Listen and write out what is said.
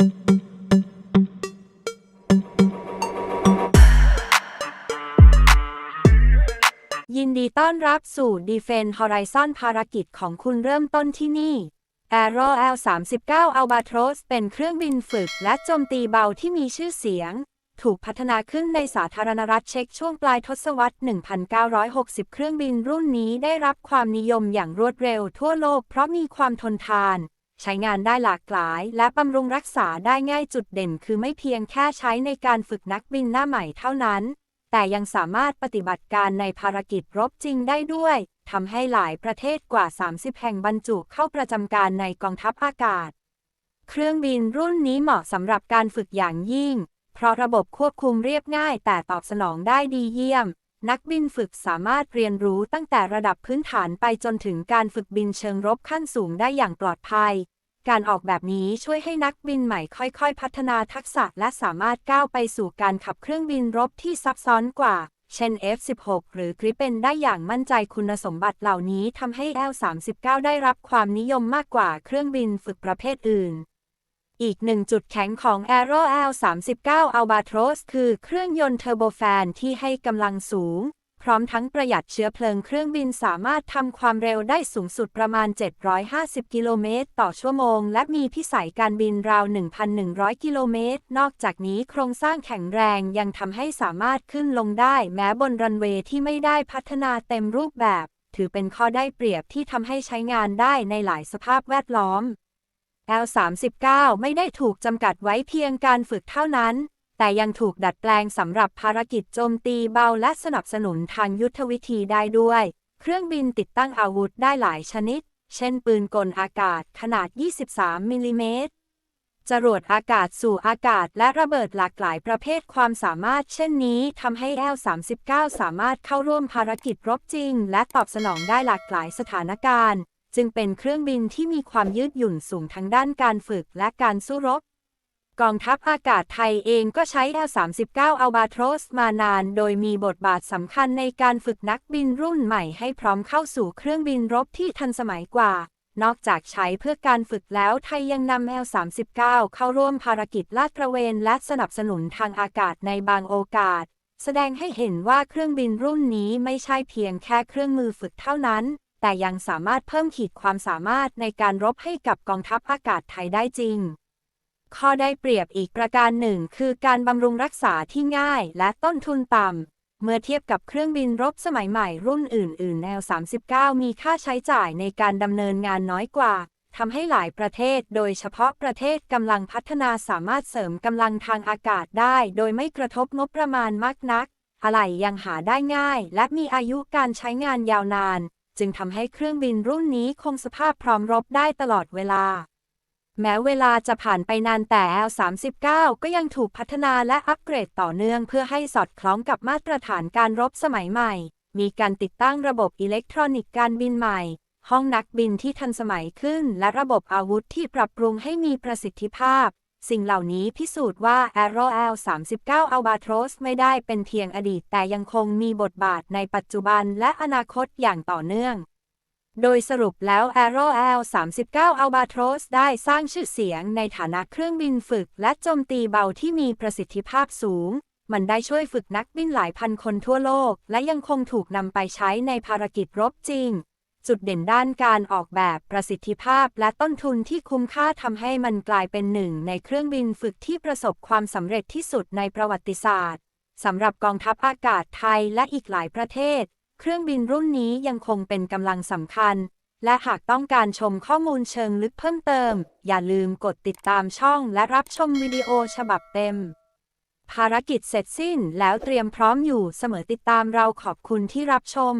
ยินดีต้อนรับสู่ Defense Horizon ภารกิจของคุณเริ่มต้นที่นี่ Aero L39 Albatros เป็นเครื่องบินฝึกและโจมตีเบาที่มีชื่อเสียง ถูกพัฒนาขึ้นในสาธารณรัฐเช็กช่วงปลายทศวรรษ 1960 เครื่องบินรุ่นนี้ได้รับความนิยมอย่างรวดเร็วทั่วโลกเพราะมีความทนทาน ใช้งานได้หลากหลาย และบำรุงรักษาได้ง่ายจุดเด่น คือไม่เพียงแค่ใช้ในการฝึกนักบินหน้าใหม่เท่านั้น แต่ยังสามารถปฏิบัติการในภารกิจรบจริงได้ด้วยทำให้หลายประเทศกว่า 30 แห่งบรรจุเข้าประจำการในกองทัพอากาศ เครื่องบินรุ่นนี้เหมาะสำหรับการฝึกอย่างยิ่ง เพราะระบบควบคุมเรียบง่ายแต่ตอบสนองได้ดีเยี่ยม นักบินฝึกสามารถเรียนรู้ตั้งแต่ระดับพื้นฐานไปจนถึงการฝึกบินเชิงรบขั้นสูงได้อย่างปลอดภัย การออกแบบนี้ช่วยให้นักบินใหม่ค่อยๆ พัฒนาทักษะและสามารถก้าวไปสู่การขับเครื่องบินรบที่ซับซ้อนกว่า เช่น F-16 หรือ Gripen ได้อย่างมั่นใจคุณสมบัติเหล่านี้ทำให้ L-39 ได้รับความนิยมมากกว่าเครื่องบินฝึกประเภทอื่น อีกหนึ่งจุดแข็งของ Aero L39 Albatros คือเครื่องยนต์เทอร์โบแฟนที่ให้กำลังสูง พร้อมทั้งประหยัดเชื้อเพลิงเครื่องบินสามารถทำความเร็วได้สูงสุดประมาณ 750 กิโลเมตรต่อชั่วโมง และมีพิสัยการบินราว 1,100 กิโลเมตร นอกจากนี้โครงสร้างแข็งแรงยังทำให้สามารถขึ้นลงได้แม้บนรันเวย์ที่ไม่ได้พัฒนาเต็มรูปแบบ ถือเป็นข้อได้เปรียบที่ทำให้ใช้งานได้ในหลายสภาพแวดล้อม L39 ไม่ได้ถูกจำกัดไว้เพียงการฝึกเท่านั้น แต่ยังถูกดัดแปลงสำหรับภารกิจโจมตีเบาและสนับสนุนทางยุทธวิธีได้ด้วย เครื่องบินติดตั้งอาวุธได้หลายชนิด เช่นปืนกลอากาศขนาด 23มิลลิเมตรจรวดอากาศสู่อากาศและระเบิดหลากหลายประเภทความสามารถเช่นนี้ทำให้ L39 สามารถเข้าร่วมภารกิจรบจริง และตอบสนองได้หลากหลายสถานการณ์ จึงเป็นเครื่องบินที่มีความยืดหยุ่นสูงทั้งด้านการฝึกและการสู้รบ กองทัพอากาศไทยเองก็ใช้ L39 Albatros มานาน โดยมีบทบาทสำคัญในการฝึกนักบินรุ่นใหม่ให้พร้อมเข้าสู่เครื่องบินรบที่ทันสมัยกว่า นอกจากใช้เพื่อการฝึกแล้วไทยยังนำ L39 เข้าร่วมภารกิจลาดตระเวนและสนับสนุนทางอากาศในบางโอกาส แสดงให้เห็นว่าเครื่องบินรุ่นนี้ไม่ใช่เพียงแค่เครื่องมือฝึกเท่านั้น แต่ยังสามารถเพิ่มขีดความสามารถในการรบให้กับกองทัพอากาศไทยได้จริง ข้อได้เปรียบอีกประการหนึ่ง คือการบำรุงรักษาที่ง่ายและต้นทุนต่ำ เมื่อเทียบกับเครื่องบินรบสมัยใหม่รุ่นอื่น ๆ แนว 39 มีค่าใช้จ่ายในการดำเนินงานน้อยกว่าทำให้หลายประเทศ โดยเฉพาะประเทศกำลังพัฒนาสามารถเสริมกำลังทางอากาศได้ โดยไม่กระทบงบประมาณมากนัก อะไหล่ยังหาได้ง่าย และมีอายุการใช้งานยาวนาน จึงทำให้เครื่องบินรุ่นนี้คงสภาพพร้อมรบได้ตลอดเวลา แม้เวลาจะผ่านไปนานแต่ L39 ก็ยังถูกพัฒนาและอัปเกรดต่อเนื่องเพื่อให้สอดคล้องกับมาตรฐานการรบสมัยใหม่ มีการติดตั้งระบบอิเล็กทรอนิกส์การบินใหม่ ห้องนักบินที่ทันสมัยขึ้น และระบบอาวุธที่ปรับปรุงให้มีประสิทธิภาพ สิ่งเหล่านี้พิสูจน์ว่า Aero L39 Albatros ไม่ได้เป็นเพียงอดีต แต่ยังคงมีบทบาทในปัจจุบันและอนาคตอย่างต่อเนื่อง โดยสรุปแล้ว Aero L39 Albatros ได้สร้างชื่อเสียงในฐานะเครื่องบินฝึก และโจมตีเบาที่มีประสิทธิภาพสูง มันได้ช่วยฝึกนักบินหลายพันคนทั่วโลก และยังคงถูกนำไปใช้ในภารกิจรบจริง จุดเด่นด้านการออกแบบประสิทธิภาพและต้นทุนที่คุ้มค่าทำให้มันกลายเป็นหนึ่งในเครื่องบินฝึกที่ประสบความสำเร็จที่สุดในประวัติศาสตร์สำหรับกองทัพอากาศไทยและอีกหลายประเทศ เครื่องบินรุ่นนี้ยังคงเป็นกำลังสำคัญ และหากต้องการชมข้อมูลเชิงลึกเพิ่มเติม อย่าลืมกดติดตามช่องและรับชมวิดีโอฉบับเต็ม ภารกิจเสร็จสิ้นแล้วเตรียมพร้อมอยู่เสมอติดตามเราขอบคุณที่รับชม